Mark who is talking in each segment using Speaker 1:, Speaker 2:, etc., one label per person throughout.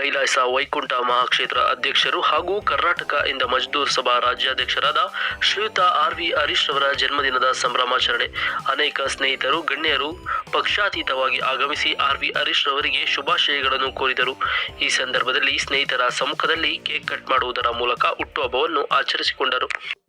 Speaker 1: ಕೈಲಾಸ ವೈಕುಂಠ ಮಹಾಕ್ಷೇತ್ರ ಅಧ್ಯಕ್ಷರು ಹಾಗೂ ಕರ್ನಾಟಕ ಇಂದ ಮಜ್ದೂರ್ ಸಭಾ ರಾಜ್ಯಾಧ್ಯಕ್ಷರಾದ ಶ್ರೀಯುತ ಆರ್ ವಿ ಹರೀಶ್ ರವರ ಜನ್ಮದಿನದ ಸಂಭ್ರಮಾಚರಣೆ. ಅನೇಕ ಸ್ನೇಹಿತರು, ಗಣ್ಯರು ಪಕ್ಷಾತೀತವಾಗಿ ಆಗಮಿಸಿ ಆರ್ ವಿ ಹರೀಶ್ ರವರಿಗೆ ಶುಭಾಶಯಗಳನ್ನು ಕೋರಿದರು. ಈ ಸಂದರ್ಭದಲ್ಲಿ ಸ್ನೇಹಿತರ ಸಮ್ಮುಖದಲ್ಲಿ ಕೇಕ್ ಕಟ್ ಮಾಡುವುದರ ಮೂಲಕ ಹುಟ್ಟುಹಬ್ಬವನ್ನು ಆಚರಿಸಿಕೊಂಡರು.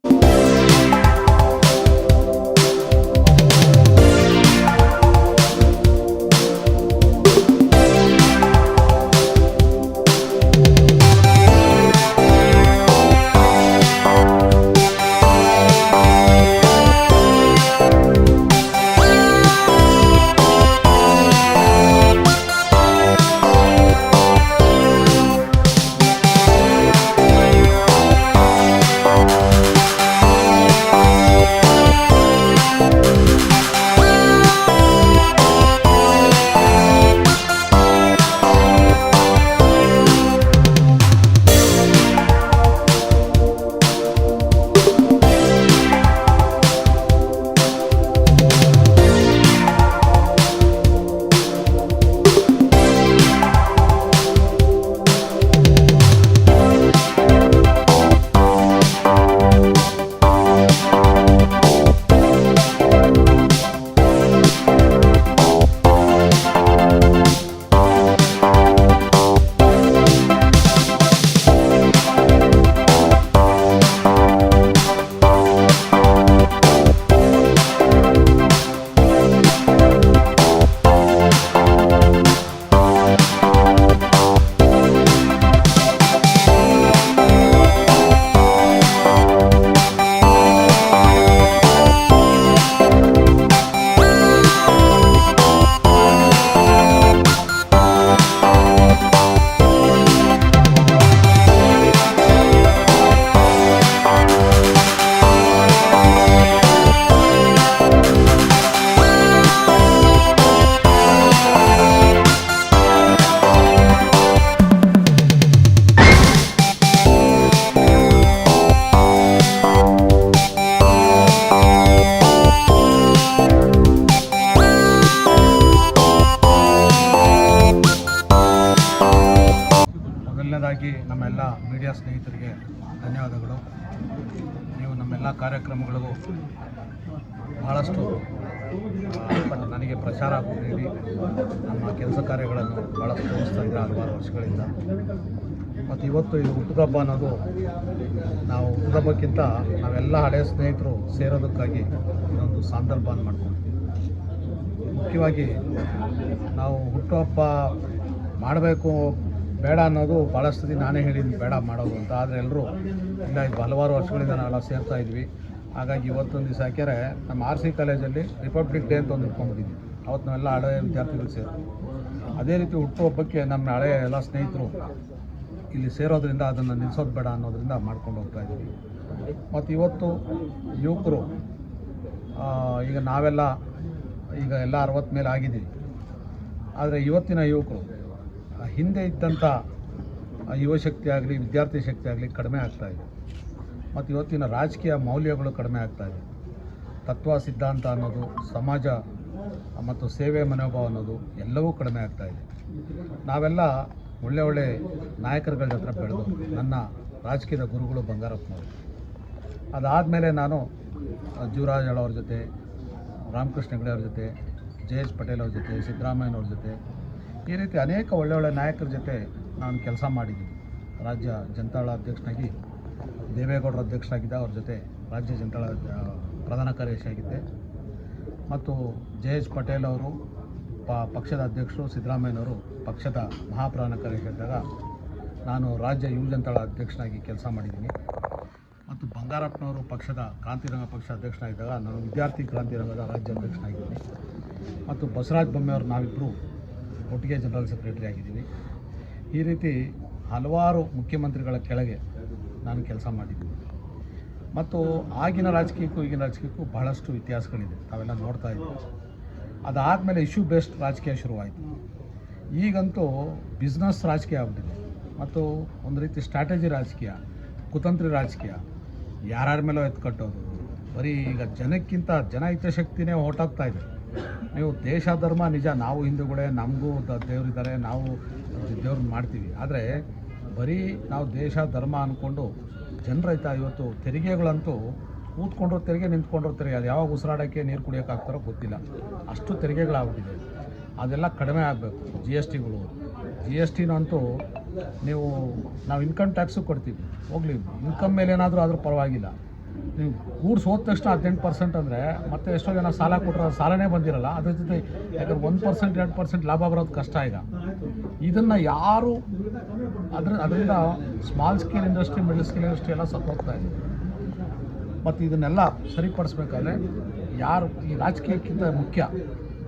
Speaker 2: ನೀವು ನಮ್ಮೆಲ್ಲ ಕಾರ್ಯಕ್ರಮಗಳಿಗೂ ಭಾಳಷ್ಟು ನನಗೆ ಪ್ರಚಾರ ನೀಡಿ ನಮ್ಮ ಕೆಲಸ ಕಾರ್ಯಗಳನ್ನು ಭಾಳ ತೋರಿಸ್ತಾ ಇದ್ದಾರೆ ಹಲವಾರು ವರ್ಷಗಳಿಂದ. ಮತ್ತು ಇವತ್ತು ಇದು ಹುಟ್ಟುಹಬ್ಬ ಅನ್ನೋದು ನಾವು ಹುಟ್ಟುಹಬ್ಬಕ್ಕಿಂತ ನಾವೆಲ್ಲ ಹಳೆಯ ಸ್ನೇಹಿತರು ಸೇರೋದಕ್ಕಾಗಿ ಇದೊಂದು ಸಂದರ್ಭ ಮಾಡ್ಕೊಳ್ತೀವಿ. ಮುಖ್ಯವಾಗಿ ನಾವು ಹುಟ್ಟುಹಬ್ಬ ಮಾಡಬೇಕು ಬೇಡ ಅನ್ನೋದು ಭಾಳಷ್ಟು ದಿನ ನಾನೇ ಹೇಳಿದ್ದೀನಿ, ಬೇಡ ಮಾಡೋದು ಅಂತ. ಆದರೆ ಎಲ್ಲರೂ ಇಲ್ಲ ಇದು ಹಲವಾರು ವರ್ಷಗಳಿಂದ ನಾವೆಲ್ಲ ಸೇರ್ತಾ ಇದ್ವಿ. ಹಾಗಾಗಿ ಇವತ್ತೊಂದು ದಿವಸ ಹಾಕ್ಯಾರೆ ನಮ್ಮ ಆರ್ ಸಿ ಕಾಲೇಜಲ್ಲಿ ರಿಪಬ್ಲಿಕ್ ಡೇ ಅಂತ ಒಂದು ಇಟ್ಕೊಂಡ್ಬಿಟ್ಟಿದ್ವಿ ಅವತ್ತು ನಾವೆಲ್ಲ ಹಳೆಯ ವಿದ್ಯಾರ್ಥಿಗಳು ಸೇರ್ತೀವಿ ಅದೇ ರೀತಿ ಹುಟ್ಟುಹಬ್ಬಕ್ಕೆ ನಮ್ಮ ಹಳೆಯ ಎಲ್ಲ ಸ್ನೇಹಿತರು ಇಲ್ಲಿ ಸೇರೋದ್ರಿಂದ ಅದನ್ನು ನಿಲ್ಲಿಸೋದು ಬೇಡ ಅನ್ನೋದರಿಂದ ಮಾಡ್ಕೊಂಡು ಹೋಗ್ತಾ ಇದ್ದೀವಿ ಮತ್ತು ಇವತ್ತು ಯುವಕರು ಈಗ ನಾವೆಲ್ಲ ಈಗ ಎಲ್ಲ ಅರವತ್ತು ಮೇಲೆ ಆಗಿದ್ದೀವಿ. ಆದರೆ ಇವತ್ತಿನ ಯುವಕರು ಹಿಂದೆ ಇದ್ದಂಥ ಯುವಶಕ್ತಿ ಆಗಲಿ, ವಿದ್ಯಾರ್ಥಿ ಶಕ್ತಿ ಆಗಲಿ ಕಡಿಮೆ ಆಗ್ತಾ ಇದೆ. ಮತ್ತು ಇವತ್ತಿನ ರಾಜಕೀಯ ಮೌಲ್ಯಗಳು ಕಡಿಮೆ ಆಗ್ತಾ ಇದೆ. ತತ್ವ, ಸಿದ್ಧಾಂತ ಅನ್ನೋದು, ಸಮಾಜ, ಮತ್ತು ಸೇವೆ, ಮನೋಭಾವ ಅನ್ನೋದು ಎಲ್ಲವೂ ಕಡಿಮೆ ಆಗ್ತಾ ಇದೆ. ನಾವೆಲ್ಲ ಒಳ್ಳೆ ಒಳ್ಳೆ ನಾಯಕರುಗಳ ಹತ್ರ ಬೆಳೆದು ನನ್ನ ರಾಜಕೀಯದ ಗುರುಗಳು ಬಂಗಾರಪ್ಪನವರು ಅದಾದಮೇಲೆ ನಾನು ಜೀವರಾಜ್ ಅವ್ರ ಜೊತೆ, ರಾಮಕೃಷ್ಣ ಹೆಗಡೆ ಅವ್ರ ಜೊತೆ, ಜೆ ಎಸ್ ಪಟೇಲ್ ಅವ್ರ ಜೊತೆ ಸಿದ್ದರಾಮಯ್ಯನವ್ರ ಜೊತೆ ಈ ರೀತಿ ಅನೇಕ ಒಳ್ಳೆ ಒಳ್ಳೆ ನಾಯಕರ ಜೊತೆ ನಾನು ಕೆಲಸ ಮಾಡಿದ್ದೀನಿ. ರಾಜ್ಯ ಜನತಾಳ ಅಧ್ಯಕ್ಷನಾಗಿ, ದೇವೇಗೌಡರ ಅಧ್ಯಕ್ಷರಾಗಿದ್ದ ಅವ್ರ ಜೊತೆ ರಾಜ್ಯ ಜನತಾಳ ಪ್ರಧಾನ ಕಾರ್ಯದರ್ಶಿಯಾಗಿದ್ದೆ ಮತ್ತು ಜಯೇಶ್ ಪಟೇಲ್ ಅವರು, ಪ, ಪಕ್ಷದ ಅಧ್ಯಕ್ಷರು, ಸಿದ್ದರಾಮಯ್ಯನವರು ಪಕ್ಷದ ಮಹಾಪ್ರಧಾನ ಕಾರ್ಯದರ್ಶಿಯಾದಾಗ ನಾನು ರಾಜ್ಯ ಯುವ ಜನತಾಳ ಅಧ್ಯಕ್ಷನಾಗಿ ಕೆಲಸ ಮಾಡಿದ್ದೀನಿ. ಮತ್ತು ಬಂಗಾರಪ್ಪನವರು ಪಕ್ಷದ ಕ್ರಾಂತಿರಂಗ ಪಕ್ಷ ಅಧ್ಯಕ್ಷನಾಗಿದ್ದಾಗ ನಾನು ವಿದ್ಯಾರ್ಥಿ ಕ್ರಾಂತಿರಂಗದ ರಾಜ್ಯ ಅಧ್ಯಕ್ಷನಾಗಿದ್ದೀನಿ. ಮತ್ತು ಬಸವರಾಜ ಬೊಮ್ಮೆಯವರು ನಾವಿಬ್ಬರು ಒಟ್ಟಿಗೆ ಜನರಲ್ ಸೆಕ್ರೆಟರಿ ಆಗಿದ್ದೀನಿ ಈ ರೀತಿ ಹಲವಾರು ಮುಖ್ಯಮಂತ್ರಿಗಳ ಕೆಳಗೆ ನಾನು ಕೆಲಸ ಮಾಡಿದ್ದೀನಿ ಮತ್ತು ಆಗಿನ ರಾಜಕೀಯಕ್ಕೂ ಈಗಿನ ರಾಜಕೀಯಕ್ಕೂ ಬಹಳಷ್ಟು ಇತಿಹಾಸಗಳಿದೆ ತಾವೆಲ್ಲ ನೋಡ್ತಾ ಇದ್ದೀವಿ ಅದಾದಮೇಲೆ ಇಶ್ಯೂ ಬೇಸ್ಡ್ ರಾಜಕೀಯ ಶುರುವಾಯಿತು. ಈಗಂತೂ ಬಿಸ್ನೆಸ್ ರಾಜಕೀಯ ಆಗ್ಬಿಟ್ಟಿದೆ. ಮತ್ತು ಒಂದು ರೀತಿ ಸ್ಟ್ರಾಟಜಿ ರಾಜಕೀಯ, ಕುತಂತ್ರಿ ರಾಜಕೀಯ, ಯಾರ್ಯಾರ ಮೇಲೋ ಎತ್ಕಟ್ಟೋದು ಬರೀ ಈಗ ಜನಕ್ಕಿಂತ ಜನ ಹಿತಶಕ್ತಿನೇ ಹೊರಟೋಗ್ತಾ ಇದೆ. ನೀವು ದೇಶ ಧರ್ಮ ನಿಜ, ನಾವು ಹಿಂದೂಗಳೇ, ನಮಗೂ ದೇವರಿದ್ದಾರೆ ನಾವು ದೇವ್ರನ್ನ ಮಾಡ್ತೀವಿ. ಆದರೆ ಬರೀ ನಾವು ದೇಶ ಧರ್ಮ ಅಂದ್ಕೊಂಡು ಜನರೈತ ಇವತ್ತು ತೆರಿಗೆಗಳಂತೂ ಕೂತ್ಕೊಂಡ್ರು ತೆರಿಗೆ ನಿಂತ್ಕೊಂಡ್ರು ತೆರಿಗೆ. ಅದು ಯಾವಾಗ ಉಸಿರಾಡೋಕ್ಕೆ ನೀರು ಕುಡಿಯೋಕ್ಕಾಗ್ತಾರೋ ಗೊತ್ತಿಲ್ಲ. ಅಷ್ಟು ತೆರಿಗೆಗಳಾಗ್ಬಿಟ್ಟಿದೆ. ಅದೆಲ್ಲ ಕಡಿಮೆ ಆಗಬೇಕು ಜಿ ಎಸ್ ಟಿಗಳು ಜಿ ಎಸ್ ಟಿನಂತೂ ನೀವು, ನಾವು ಇನ್ಕಮ್ ಟ್ಯಾಕ್ಸು ಕೊಡ್ತೀವಿ. ಹೋಗಲಿ ಇನ್ಕಮ್ ಮೇಲೆ ಏನಾದರೂ ಆದರೂ ಪರವಾಗಿಲ್ಲ. ನೀವು ಗೂಡ್ಸ್ ಹೋದ ತಕ್ಷಣ ಹದಿನೆಂಟು ಪರ್ಸೆಂಟ್ ಅಂದರೆ ಮತ್ತೆ ಎಷ್ಟೋ ಜನ ಸಾಲ ಕೊಟ್ಟರೆ ಸಾಲನೇ ಬಂದಿರಲ್ಲ. ಅದ್ರ ಜೊತೆ ಯಾಕಂದ್ರೆ ಒಂದು ಪರ್ಸೆಂಟ್ ಎರಡು ಪರ್ಸೆಂಟ್ ಲಾಭ ಬರೋದು ಕಷ್ಟ ಈಗ. ಇದನ್ನು ಯಾರು ಅದ್ರ ಅದರಿಂದ small scale industry middle scale industry ಎಲ್ಲ ಸತ್ತೋಗ್ತಾ ಇದೆ. ಮತ್ತು ಇದನ್ನೆಲ್ಲ ಸರಿಪಡಿಸ್ಬೇಕಾದ್ರೆ ಯಾರು ಈ ರಾಜಕೀಯಕ್ಕಿಂತ ಮುಖ್ಯ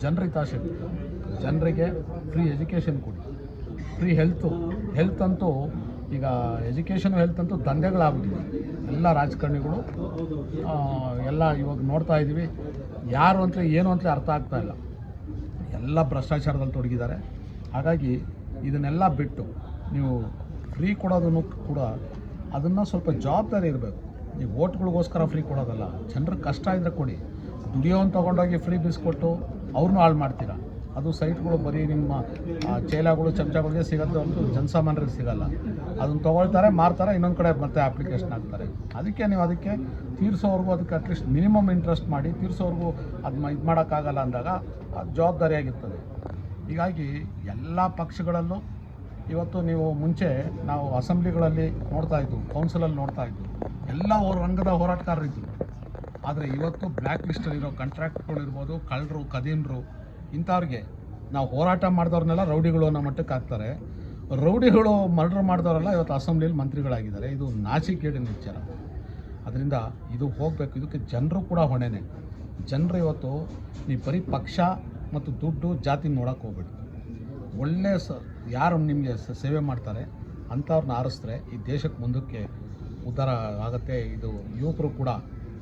Speaker 2: ಜನರ ಹಿತಾಸಕ್ತಿ ಜನರಿಗೆ ಫ್ರೀ ಎಜುಕೇಷನ್ ಕೊಡಿ. ಫ್ರೀ ಹೆಲ್ತು ಹೆಲ್ತ್ ಅಂತೂ ಈಗ ಎಜುಕೇಷನ್ ಹೆಲ್ತ್ ಅಂತೂ ದಂಧೆಗಳಾಗ್ಬಿಟ್ಟಿದೆ. ಎಲ್ಲ ರಾಜಕಾರಣಿಗಳು ಎಲ್ಲ ಇವಾಗ ನೋಡ್ತಾ ಇದ್ದೀವಿ. ಯಾರು ಅಂತಲೇ ಏನು ಅಂತಲೇ ಅರ್ಥ ಆಗ್ತಾ ಇಲ್ಲ. ಎಲ್ಲ ಭ್ರಷ್ಟಾಚಾರದಲ್ಲಿ ತೊಡಗಿದ್ದಾರೆ. ಹಾಗಾಗಿ ಇದನ್ನೆಲ್ಲ ಬಿಟ್ಟು ನೀವು ಫ್ರೀ ಕೊಡೋದನ್ನು ಕೂಡ ಅದನ್ನು ಸ್ವಲ್ಪ ಜವಾಬ್ದಾರಿ ಇರಬೇಕು. ನೀವು ಓಟ್ಗಳಿಗೋಸ್ಕರ ಫ್ರೀ ಕೊಡೋದಲ್ಲ. ಜನರಿಗೆ ಕಷ್ಟ ಇದ್ದರೆ ಕೊಡಿ. ದುಡಿಯೋನ್ ತೊಗೊಂಡೋಗಿ ಫ್ರೀ ಬಿಸ್ಕೊಟ್ಟು ಅವ್ರನ್ನೂ ಹಾಳು ಮಾಡ್ತೀರಾ? ಅದು ಸೈಟ್ಗಳು ಬರೀ ನಿಮ್ಮ ಚೇಲಾಗಳು, ಚಮಚಗಳಿಗೆ ಸಿಗೋದು ಅಂತೂ ಜನಸಾಮಾನ್ಯರಿಗೆ ಸಿಗಲ್ಲ. ಅದನ್ನು ತೊಗೊಳ್ತಾರೆ, ಮಾರ್ತಾರೆ, ಇನ್ನೊಂದು ಕಡೆ ಮತ್ತೆ ಅಪ್ಲಿಕೇಶನ್ ಹಾಕ್ತಾರೆ. ಅದಕ್ಕೆ ನೀವು ಅದಕ್ಕೆ ತೀರಿಸೋವರೆಗೂ ಅದಕ್ಕೆ ಅಟ್ಲೀಸ್ಟ್ ಮಿನಿಮಮ್ ಇಂಟ್ರೆಸ್ಟ್ ಮಾಡಿ, ತೀರಿಸೋವರೆಗೂ ಅದನ್ನ ಇದು ಮಾಡೋಕ್ಕಾಗಲ್ಲ ಅಂದಾಗ ಅದು ಜವಾಬ್ದಾರಿಯಾಗಿರ್ತದೆ. ಹೀಗಾಗಿ ಎಲ್ಲ ಪಕ್ಷಗಳಲ್ಲೂ ಇವತ್ತು ನೀವು ಮುಂಚೆ ನಾವು ಅಸೆಂಬ್ಲಿಗಳಲ್ಲಿ ನೋಡ್ತಾ ಇದ್ವು ಕೌನ್ಸಿಲಲ್ಲಿ ನೋಡ್ತಾ ಇದ್ವು. ಎಲ್ಲ ರಂಗದ ಹೋರಾಟಗಾರರಿದ್ದರು ಆದರೆ ಇವತ್ತು ಬ್ಲ್ಯಾಕ್ ಲಿಸ್ಟಲ್ಲಿರೋ ಕಾಂಟ್ರಾಕ್ಟ್ಗಳಿರ್ಬೋದು ಕಳ್ಳರು, ಕದೀಮ್ರು ಇಂಥವ್ರಿಗೆ ನಾವು ಹೋರಾಟ ಮಾಡಿದವ್ರನ್ನೆಲ್ಲ ರೌಡಿಗಳು ಅನ್ನೋ ಮಟ್ಟಕ್ಕೆ ಹಾಕ್ತಾರೆ. ರೌಡಿಗಳು ಮರ್ಡರ್ ಮಾಡಿದವರೆಲ್ಲ ಇವತ್ತು ಅಸೆಂಬ್ಲಿಯಲ್ಲಿ ಮಂತ್ರಿಗಳಾಗಿದ್ದಾರೆ. ಇದು ನಾಚಿಕೇಡಿನ ವಿಚಾರ. ಅದರಿಂದ ಇದು ಹೋಗಬೇಕು. ಇದಕ್ಕೆ ಜನರು ಕೂಡ ಹೊಣೆನೆ. ಜನರು ಇವತ್ತು ನೀವು ಬರೀ ಪಕ್ಷ ಮತ್ತು ದುಡ್ಡು ಜಾತಿ ನೋಡೋಕೆ ಹೋಗ್ಬೇಡಿ ಒಳ್ಳೆ ಸ, ಯಾರು ನಿಮಗೆ ಸೇವೆ ಮಾಡ್ತಾರೆ ಅಂಥವ್ರನ್ನ ಆರಿಸಿದ್ರೆ ಈ ದೇಶಕ್ಕೆ ಮುಂದಕ್ಕೆ ಉದ್ಧಾರ ಆಗುತ್ತೆ. ಇದು ಯುವಕರು ಕೂಡ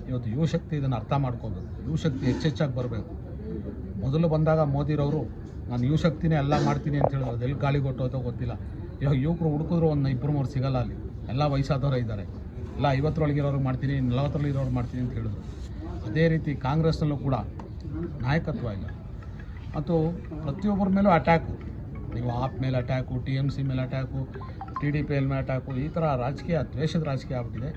Speaker 2: ಇವತ್ತು ಯುವಶಕ್ತಿ ಇದನ್ನು ಅರ್ಥ ಮಾಡ್ಕೋಬೇಕು. ಯುವಶಕ್ತಿ ಹೆಚ್ಚೆಚ್ಚಾಗಿ ಬರಬೇಕು. ಮೊದಲು ಬಂದಾಗ ಮೋದಿರವರು, ನಾನು ಯುವಶಕ್ತಿನೇ ಎಲ್ಲ ಮಾಡ್ತೀನಿ ಅಂತ ಹೇಳಿದ್ರು ಅದೆಲ್ಲಿ ಗಾಳಿ ಕೊಟ್ಟೋತೋ ಗೊತ್ತಿಲ್ಲ. ಇವಾಗ ಯುವಕರು ಹುಡುಕಿದ್ರು ಒಂದು ಇಬ್ಬರು ಮೂರು ಸಿಗಲ್ಲ ಅಲ್ಲಿ. ಎಲ್ಲ ವಯಸ್ಸಾದವರು ಇದ್ದಾರೆ. ಎಲ್ಲ ಐವತ್ತರೊಳಗಿರೋರು ಮಾಡ್ತೀನಿ ನಲವತ್ತರೊಳಗಿರೋರು ಮಾಡ್ತೀನಿ ಅಂತ ಹೇಳಿದ್ರು. ಅದೇ ರೀತಿ ಕಾಂಗ್ರೆಸ್ನಲ್ಲೂ ಕೂಡ ನಾಯಕತ್ವ ಇಲ್ಲ. ಮತ್ತು ಪ್ರತಿಯೊಬ್ಬರ ಮೇಲೂ ಅಟ್ಯಾಕು ನೀವು ಆಪ್ ಮೇಲೆ ಅಟ್ಯಾಕು ಟಿ ಎಂ ಸಿ ಮೇಲೆ attack T D P L ಮೇಲೆ ಅಟ್ಯಾಕು ಈ ಥರ ರಾಜಕೀಯ ದ್ವೇಷದ ರಾಜಕೀಯ ಆಗ್ಬಿಟ್ಟಿದೆ.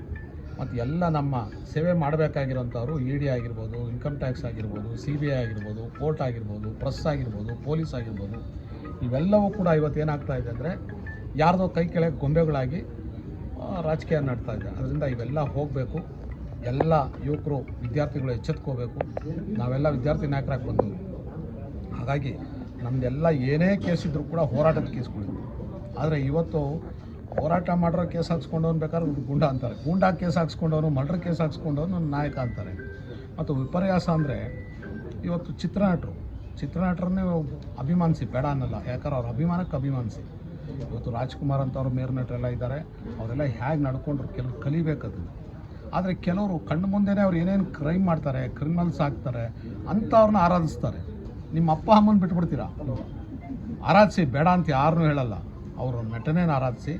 Speaker 2: ಮತ್ತು ಎಲ್ಲ ನಮ್ಮ ಸೇವೆ ಮಾಡಬೇಕಾಗಿರೋಂಥವ್ರು ಇ ಡಿ ಆಗಿರ್ಬೋದು ಇನ್ಕಮ್ ಟ್ಯಾಕ್ಸ್ ಆಗಿರ್ಬೋದು ಸಿ ಬಿ ಐ ಆಗಿರ್ಬೋದು ಕೋರ್ಟ್ ಆಗಿರ್ಬೋದು ಪ್ರೆಸ್ ಆಗಿರ್ಬೋದು ಪೊಲೀಸ್ ಆಗಿರ್ಬೋದು, ಇವೆಲ್ಲವೂ ಕೂಡ ಇವತ್ತು ಏನಾಗ್ತಾ ಇದೆ ಅಂದರೆ ಯಾರ್ದೋ ಕೈ ಕೆಳಗೆ ಗೊಂಬೆಗಳಾಗಿ ರಾಜಕೀಯ ನಡ್ತಾ ಇದೆ. ಅದರಿಂದ ಇವೆಲ್ಲ ಹೋಗಬೇಕು. ಎಲ್ಲ ಯುವಕರು, ವಿದ್ಯಾರ್ಥಿಗಳು ಎಚ್ಚೆತ್ಕೋಬೇಕು. ನಾವೆಲ್ಲ ವಿದ್ಯಾರ್ಥಿ ನಾಯಕರಾಗಿ ಬಂದವು ಹಾಗಾಗಿ ನಮ್ಮದೆಲ್ಲ ಏನೇ ಕೇಸ್ ಇದ್ದರೂ ಕೂಡ ಹೋರಾಟದ ಕೇಸ್ಗಳು ಆದರೆ ಇವತ್ತು ಹೋರಾಟ ಮಾಡಿರೋ ಕೇಸ್ ಹಾಕ್ಸ್ಕೊಂಡವ್ನು ಬೇಕಾದ್ರೆ ಗುಂಡ ಅಂತಾರೆ. ಗೂಂಡಾ ಕೇಸ್ ಹಾಕ್ಸ್ಕೊಂಡವನು, ಮರ್ಡ್ರ್ ಕೇಸ್ ಹಾಕ್ಸ್ಕೊಂಡವನು ನಾಯಕ ಅಂತಾರೆ. ಮತ್ತು ವಿಪರ್ಯಾಸ ಅಂದರೆ ಇವತ್ತು ಚಿತ್ರನಟರು, ಚಿತ್ರನಟರನ್ನೇ ಅಭಿಮಾನಿಸಿ, ಬೇಡ ಅನ್ನಲ್ಲ. ಯಾಕಂದ್ರೆ ಅವ್ರ ಅಭಿಮಾನಕ್ಕೆ ಅಭಿಮಾನಿಸಿ. ಇವತ್ತು ರಾಜ್ಕುಮಾರ್ ಅಂತವ್ರು ಮೇರ್ ನಟರೆಲ್ಲ ಇದ್ದಾರೆ. ಅವರೆಲ್ಲ ಹೇಗೆ ನಡ್ಕೊಂಡ್ರು ಕೆಲವು ಕಲಿಬೇಕದು ಆದರೆ ಕೆಲವರು ಕಣ್ಣು ಮುಂದೆನೇ ಅವ್ರು ಏನೇನು ಕ್ರೈಮ್ ಮಾಡ್ತಾರೆ, ಕ್ರಿಮಿನಲ್ಸ್ ಆಗ್ತಾರೆ ಅಂಥವ್ರನ್ನ ಆರಾಧಿಸ್ತಾರೆ. ನಿಮ್ಮ ಅಪ್ಪ, ಅಮ್ಮನ ಬಿಟ್ಬಿಡ್ತೀರಾ? ಆರಾಧಿಸಿ, ಬೇಡ ಅಂತ ಯಾರನ್ನೂ ಹೇಳಲ್ಲ. ಅವರು ನಟನೇನ ಆರಾಧಿಸಿ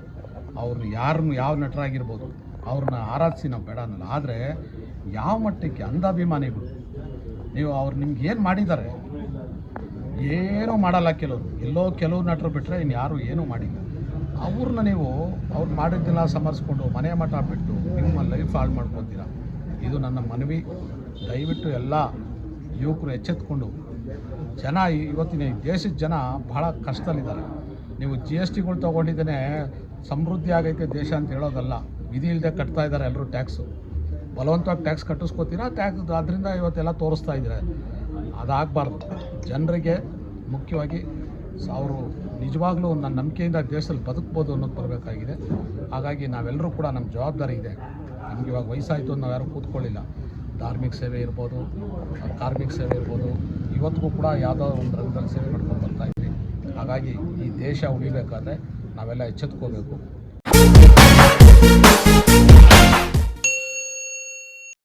Speaker 2: ಅವ್ರನ್ನ ಯಾರನ್ನು ಯಾವ ನಟರಾಗಿರ್ಬೋದು, ಅವ್ರನ್ನ ಆರಾಧಿಸಿ ನಾವು ಬೇಡ ಅನ್ನಲ್ಲ. ಆದರೆ ಯಾವ ಮಟ್ಟಕ್ಕೆ ಅಂಧಾಭಿಮಾನಿಗಳು, ನೀವು ಅವ್ರು ನಿಮ್ಗೆ ಏನು ಮಾಡಿದ್ದಾರೆ, ಏನೂ ಮಾಡಲ್ಲ ಕೆಲವರು. ಎಲ್ಲೋ ಕೆಲವು ನಟರು ಬಿಟ್ಟರೆ ಇನ್ನು ಯಾರು ಏನೂ ಮಾಡಿಲ್ಲ. ಅವ್ರನ್ನ ನೀವು ಅವ್ರು ಮಾಡಿದ್ದೆಲ್ಲ ಸಮರ್ಸ್ಕೊಂಡು ಮನೆ ಮಠ ಬಿಟ್ಟು ನಿಮ್ಮ ಲೈಫ್ ಹಾಳು ಮಾಡ್ಕೊತೀರಾ? ಇದು ನನ್ನ ಮನವಿ. ದಯವಿಟ್ಟು ಎಲ್ಲ ಯುವಕರು ಎಚ್ಚೆತ್ಕೊಂಡು ಜನ, ಇವತ್ತಿನ ದೇಶದ ಜನ ಬಹಳ ಕಷ್ಟದಲ್ಲಿದ್ದಾರೆ. ನೀವು ಜಿ ಎಸ್ ಟಿಗಳು ತೊಗೊಂಡಿದ್ದೇನೆ ಸಮೃದ್ಧಿ ಆಗೈತೆ ದೇಶ ಅಂತ ಹೇಳೋದಲ್ಲ. ವಿಧಿ ಇಲ್ಲದೆ ಕಟ್ತಾ ಇದ್ದಾರೆ ಎಲ್ಲರೂ ಟ್ಯಾಕ್ಸು ಬಲವಂತವಾಗಿ ಟ್ಯಾಕ್ಸ್ ಕಟ್ಟಿಸ್ಕೋತೀರಾ? ಟ್ಯಾಕ್ಸ್ ಅದರಿಂದ ಇವತ್ತೆಲ್ಲ ತೋರಿಸ್ತಾ ಇದ್ದಾರೆ. ಅದಾಗಬಾರ್ದು. ಜನರಿಗೆ ಮುಖ್ಯವಾಗಿ ಅವರು ನಿಜವಾಗ್ಲೂ ನನ್ನ ನಂಬಿಕೆಯಿಂದ ದೇಶದಲ್ಲಿ ಬದುಕ್ಬೋದು ಅನ್ನೋದು ಬರಬೇಕಾಗಿದೆ. ಹಾಗಾಗಿ ನಾವೆಲ್ಲರೂ ಕೂಡ ನಮ್ಮ ಜವಾಬ್ದಾರಿ ಇದೆ. ನಮ್ಗೆ ಇವಾಗ ವಯಸ್ಸಾಯಿತು ನಾವು ಯಾರೂ ಕೂತ್ಕೊಳ್ಳಿಲ್ಲ. ಧಾರ್ಮಿಕ ಸೇವೆ ಇರ್ಬೋದು, ಕಾರ್ಮಿಕ ಸೇವೆ ಇರ್ಬೋದು. ಇವತ್ತಿಗೂ ಕೂಡ ಯಾವುದೋ ಒಂದು ರಂಗದಲ್ಲಿ ಸೇವೆ ಮಾಡ್ಕೊಂಡು ಹಾಗಾಗಿ ಈ ದೇಶ ಉಳಿಬೇಕಾದ್ರೆ ನಾವೆಲ್ಲ ಎಚ್ಚೆತ್ಕೋಬೇಕು.